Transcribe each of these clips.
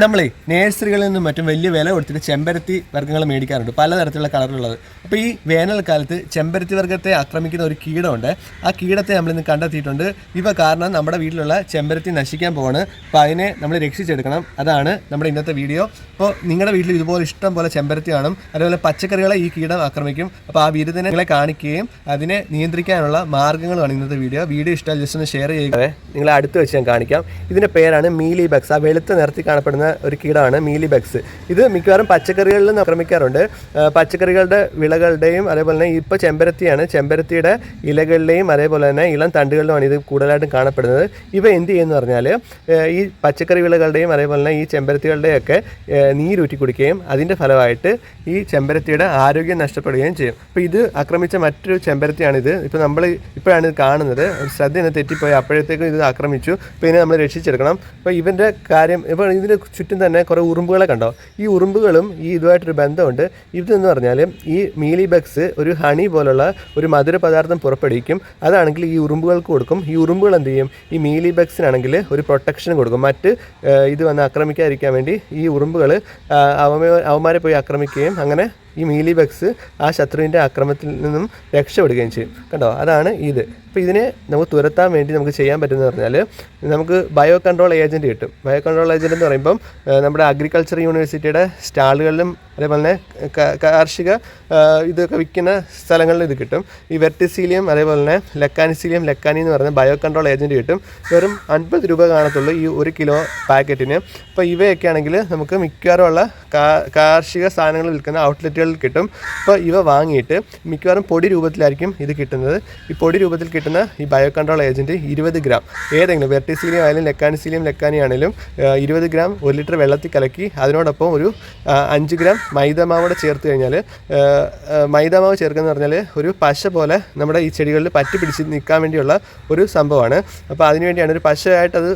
നമ്മളേ നേഴ്സറികളിൽ നിന്നും മറ്റും വലിയ വില കൊടുത്തിട്ട് ചെമ്പരത്തി വർഗങ്ങൾ മേടിക്കാറുണ്ട്. പലതരത്തിലുള്ള കളറുള്ളത് അപ്പോൾ ഈ വേനൽക്കാലത്ത് ചെമ്പരത്തി വർഗത്തെ ആക്രമിക്കുന്ന ഒരു കീടമുണ്ട്. ആ കീടത്തെ നമ്മൾ ഇന്ന് കണ്ടെത്തിയിട്ടുണ്ട്. ഇവ കാരണം നമ്മുടെ വീട്ടിലുള്ള ചെമ്പരത്തി നശിക്കാൻ പോവാണ്. അപ്പോൾ അതിനെ നമ്മൾ രക്ഷിച്ചെടുക്കണം. അതാണ് നമ്മുടെ ഇന്നത്തെ വീഡിയോ. അപ്പോൾ നിങ്ങളുടെ വീട്ടിൽ ഇതുപോലെ ഇഷ്ടം പോലെ ചെമ്പരത്തി കാണും. അതുപോലെ പച്ചക്കറികളെ ഈ കീടം ആക്രമിക്കും. അപ്പോൾ ആ വിരുദ്ധനെ നിങ്ങളെ കാണിക്കുകയും അതിനെ നിയന്ത്രിക്കാനുള്ള മാർഗങ്ങളാണ് ഇന്നത്തെ വീഡിയോ. വീഡിയോ ഇഷ്ടമായി ജസ്റ്റ് ഒന്ന് ഷെയർ ചെയ്യുക. നിങ്ങളെ അടുത്ത് വെച്ച് ഞാൻ കാണിക്കാം. ഇതിന്റെ പേരാണ് മീലി ബക്സ് ആ വെളുത്ത നിറത്തിൽ കാണപ്പെടുന്ന ഒരു കീടമാണ് മീലി ബഗ്സ് ഇത് മിക്കവാറും പച്ചക്കറികളിലും ആക്രമിക്കാറുണ്ട്. പച്ചക്കറികളുടെ വിളകളുടെയും അതേപോലെ തന്നെ ഇപ്പോൾ ചെമ്പരത്തിയാണ്. ചെമ്പരത്തിയുടെ ഇലകളിലെയും അതേപോലെ തന്നെ ഇളം തണ്ടുകളിലുമാണ് ഇത് കൂടുതലായിട്ടും കാണപ്പെടുന്നത്. ഇവ എന്ത് ചെയ്യുമെന്ന് പറഞ്ഞാൽ ഈ പച്ചക്കറി വിളകളുടെയും അതേപോലെ തന്നെ ഈ ചെമ്പരത്തികളുടെയൊക്കെ നീരൂറ്റി കുടിക്കുകയും അതിന്റെ ഫലമായിട്ട് ഈ ചെമ്പരത്തിയുടെ ആരോഗ്യം നഷ്ടപ്പെടുകയും ചെയ്യും. അപ്പോൾ ഇത് ആക്രമിച്ച മറ്റൊരു ചെമ്പരത്തിയാണിത് ഇപ്പോൾ നമ്മൾ ഇപ്പോഴാണ് ഇത് കാണുന്നത്. ശ്രദ്ധ തന്നെ തെറ്റിപ്പോയി. അപ്പോഴത്തേക്കും ഇത് ആക്രമിച്ചു. അപ്പോൾ ഇതിനെ നമ്മൾ രക്ഷിച്ചെടുക്കണം. അപ്പോൾ ഇവന്റെ കാര്യം ഇപ്പോൾ ഇതിന് ചുറ്റും തന്നെ കുറേ ഉറുമ്പുകളെ കണ്ടോ? ഈ ഉറുമ്പുകളും ഈ ഇതുമായിട്ടൊരു ബന്ധമുണ്ട്. ഇതെന്ന് പറഞ്ഞാൽ ഈ മീലി ബഗ്സ് ഒരു ഹണി പോലുള്ള ഒരു മധുര പദാർത്ഥം പുറപ്പെടുവിക്കും. അതാണെങ്കിൽ ഈ ഉറുമ്പുകൾക്ക് കൊടുക്കും. ഈ ഉറുമ്പുകൾ എന്ത് ചെയ്യും? ഈ മീലി ബഗ്സിനാണെങ്കിൽ ഒരു പ്രൊട്ടക്ഷൻ കൊടുക്കും. മറ്റ് ഇത് വന്ന് ആക്രമിക്കാതിരിക്കാൻ വേണ്ടി ഈ ഉറുമ്പുകൾ അവമ അവന്മാരെ പോയി ആക്രമിക്കുകയും അങ്ങനെ ഈ മീലി ബക്സ് ആ ശത്രുവിന്റെ ആക്രമത്തിൽ നിന്നും രക്ഷപ്പെടുകയും ചെയ്യും. കണ്ടോ? അതാണ് ഇത്. അപ്പോൾ ഇതിനെ നമുക്ക് തുരത്താൻ വേണ്ടി നമുക്ക് ചെയ്യാൻ പറ്റുന്നത് പറഞ്ഞാൽ നമുക്ക് ബയോ കൺട്രോൾ ഏജന്റ് കിട്ടും. ബയോ കൺട്രോൾ ഏജന്റ് എന്ന് പറയുമ്പം നമ്മുടെ അഗ്രികൾച്ചർ യൂണിവേഴ്സിറ്റിയുടെ സ്റ്റാളുകളിലും അതേപോലെ തന്നെ കാർഷിക ഇതൊക്കെ വിൽക്കുന്ന സ്ഥലങ്ങളിലും ഇത് കിട്ടും. ഈ വെർട്ടിസീലിയം അതേപോലെ തന്നെ ലെക്കാനിസീലിയം ലെക്കാനി എന്ന് പറയുന്ന ബയോ കൺട്രോൾ ഏജന്റ് കിട്ടും. വെറും അൻപത് രൂപ കാണത്തുള്ളൂ ഈ ഒരു കിലോ പാക്കറ്റിന് അപ്പോൾ ഇവയൊക്കെ ആണെങ്കിൽ നമുക്ക് മിക്കവാറും ഉള്ള കാർഷിക സാധനങ്ങൾ വിൽക്കുന്ന ഔട്ട്ലെറ്റുകളിൽ കിട്ടും. അപ്പോൾ ഇവ വാങ്ങിയിട്ട് മിക്കവാറും പൊടി രൂപത്തിലായിരിക്കും ഇത് കിട്ടുന്നത്. ഈ പൊടി രൂപത്തിൽ കിട്ടുന്ന ഈ ബയോ കൺട്രോൾ ഏജന്റ് ഇരുപത് ഗ്രാം. ഏതെങ്കിലും വെർട്ടിസീലിയം ആയാലും ലെക്കാനിസീലിയം ലെക്കാനി ആണെങ്കിലും ഇരുപത് ഗ്രാം ഒരു ലിറ്റർ വെള്ളത്തിൽ കലക്കി അതിനോടൊപ്പം ഒരു അഞ്ച് ഗ്രാം മൈദമാവോടെ ചേർത്ത് കഴിഞ്ഞാൽ മൈദമാവ് ചേർക്കുക എന്ന് പറഞ്ഞാൽ ഒരു പശ പോലെ നമ്മുടെ ഈ ചെടികളിൽ പറ്റി പിടിച്ച് നിൽക്കാൻ വേണ്ടിയുള്ള ഒരു സംഭവമാണ്. അപ്പോൾ അതിനുവേണ്ടിയാണ് ഒരു പശയായിട്ട് അത്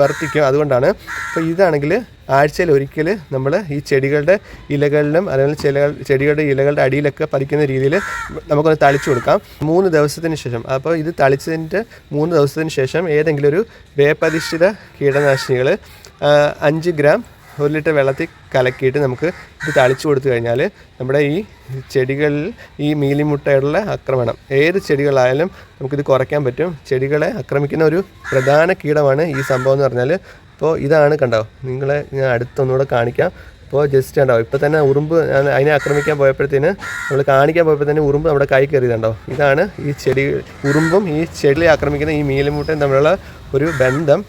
വർത്തിക്കും അതുകൊണ്ടാണ് അപ്പോൾ ഇതാണെങ്കിൽ ആഴ്ചയിൽ ഒരിക്കൽ നമ്മൾ ഈ ചെടികളുടെ ഇലകളിലും അല്ലെങ്കിൽ ചില ചെടികളുടെ ഇലകളുടെ അടിയിലൊക്കെ പതിക്കുന്ന രീതിയിൽ നമുക്കൊന്ന് തളിച്ചു കൊടുക്കാം. മൂന്ന് ദിവസത്തിന് ശേഷം അപ്പോൾ ഇത് തളിച്ചതിന്റെ മൂന്ന് ദിവസത്തിന് ശേഷം ഏതെങ്കിലും ഒരു വേപ്പധിഷ്ഠിത കീടനാശിനികൾ അഞ്ച് ഗ്രാം ഒരു ലിറ്റർ വെള്ളത്തിൽ കലക്കിയിട്ട് നമുക്ക് ഇത് തളിച്ചു കൊടുത്തു കഴിഞ്ഞാൽ നമ്മുടെ ഈ ചെടികളിൽ ഈ മീലിമുട്ടയുള്ള ആക്രമണം ഏത് ചെടികളായാലും നമുക്കിത് കുറയ്ക്കാൻ പറ്റും. ചെടികളെ ആക്രമിക്കുന്ന ഒരു പ്രധാന കീടമാണ് ഈ സംഭവം എന്ന് പറഞ്ഞാൽ അപ്പോൾ ഇതാണ് കണ്ടോ? നിങ്ങളെ ഞാൻ അടുത്തൊന്നുകൂടെ കാണിക്കാം. അപ്പോൾ ജസ്റ്റ് കണ്ടോ? ഇപ്പോൾ തന്നെ ഉറുമ്പ് ഞാൻ അതിനെ ആക്രമിക്കാൻ പോയപ്പോഴത്തേന് നമ്മൾ കാണിക്കാൻ പോയപ്പോഴത്തേന് ഉറുമ്പ് നമ്മുടെ കൈ കയറിയതുണ്ടോ ഇതാണ് ഈ ചെടി ഉറുമ്പും ഈ ചെടിയെ ആക്രമിക്കുന്ന ഈ മീലിമുട്ടയും തമ്മിലുള്ള ഒരു ബന്ധം.